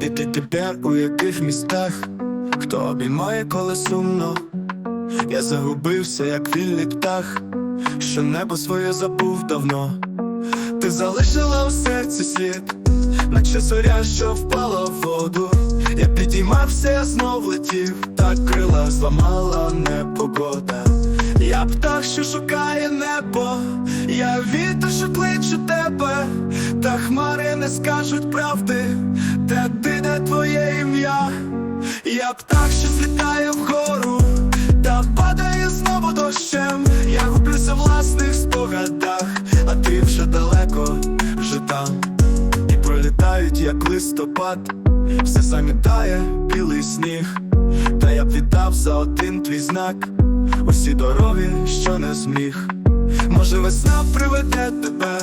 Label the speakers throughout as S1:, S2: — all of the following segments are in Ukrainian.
S1: Де ти тепер у яких містах, хто обіймає, коли сумно? Я загубився, як вільний птах, що небо своє забув давно. Ти залишила у серці слід, наче зоря, що впала в воду. Я підіймався, я знов летів, так крила зламала непогода. Я птах, що шукає небо, я вітер, що кличе тебе, та хмари не скажуть правди, де ти, де твоє ім'я. Я птах, що злітає вгору, та падає знову дощем. Я гублюся в власних спогадах, а ти вже далеко, вже там. І пролітають, як листопад, все замітає білий сніг. Та я б віддав за один твій знак, усі дороги, що не зміг. Може, весна приведе тебе,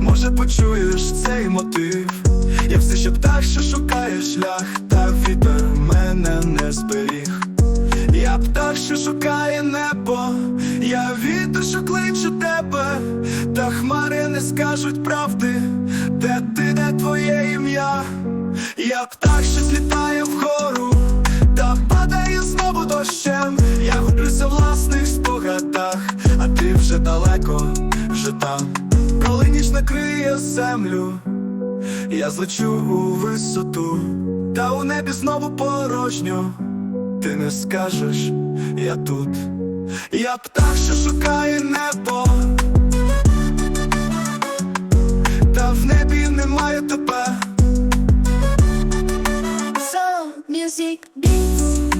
S1: може почуєш цей мотив. Шукає небо, я вітер, що кличе тебе, та хмари не скажуть правди, де ти, де твоє ім'я. Я птах, що злітає вгору, та падає знову дощем. Я гублюся в власних спогадах, а ти вже далеко, вже там. Коли ніч накриє землю, я злечу у висоту, та у небі знову порожньо ти не скажеш, я тут, я птах, що шукає небо, та в небі немає тебе. So music beats.